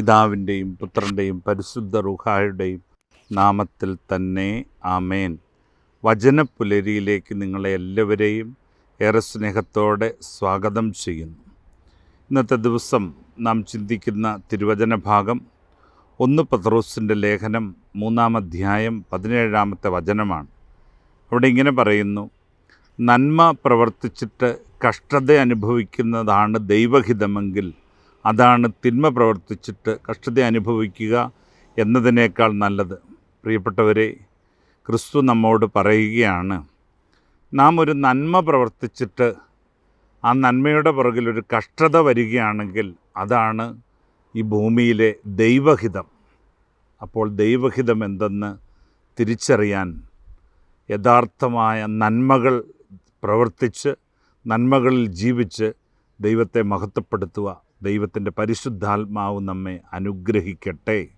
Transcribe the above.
പിതാവിന്റെയും പുത്രന്റെയും പരിശുദ്ധ റുഹായുടെയും നാമത്തിൽ തന്നെ ആമേൻ. വചനപ്പുലരിയിലേക്ക് നിങ്ങളെ എല്ലാവരെയും ഏറെ സ്നേഹത്തോടെ സ്വാഗതം ചെയ്യുന്നു. ഇന്നത്തെ ദിവസം നാം ചിന്തിക്കുന്ന തിരുവചന ഭാഗം ഒന്ന് പത്രോസിന്റെ ലേഖനം മൂന്നാം അധ്യായം പതിനേഴാമത്തെ വചനമാണ്. അവിടെ ഇങ്ങനെ പറയുന്നു നന്മ പ്രവർത്തിച്ചിട്ട് കഷ്ടത അനുഭവിക്കുന്നതാണ് ദൈവഹിതമെങ്കിൽ അതാണ് തിന്മ പ്രവർത്തിച്ചിട്ട് കഷ്ടത അനുഭവിക്കുക എന്നതിനേക്കാൾ നല്ലത്. പ്രിയപ്പെട്ടവരെ ക്രിസ്തു നമ്മോട് പറയുകയാണ് നാം ഒരു നന്മ പ്രവർത്തിച്ചിട്ട് ആ നന്മയുടെ പുറകിൽ ഒരു കഷ്ടത വരികയാണെങ്കിൽ അതാണ് ഈ ഭൂമിയിലെ ദൈവഹിതം. അപ്പോൾ ദൈവഹിതം എന്തെന്ന് തിരിച്ചറിയാൻ യഥാർത്ഥമായ നന്മകൾ പ്രവർത്തിച്ച് നന്മകളിൽ ജീവിച്ച് ദൈവത്തെ മഹത്വപ്പെടുത്തുക ദൈവത്തിന്റെ പരിശുദ്ധാത്മാവ് നമ്മെ അനുഗ്രഹിക്കട്ടെ.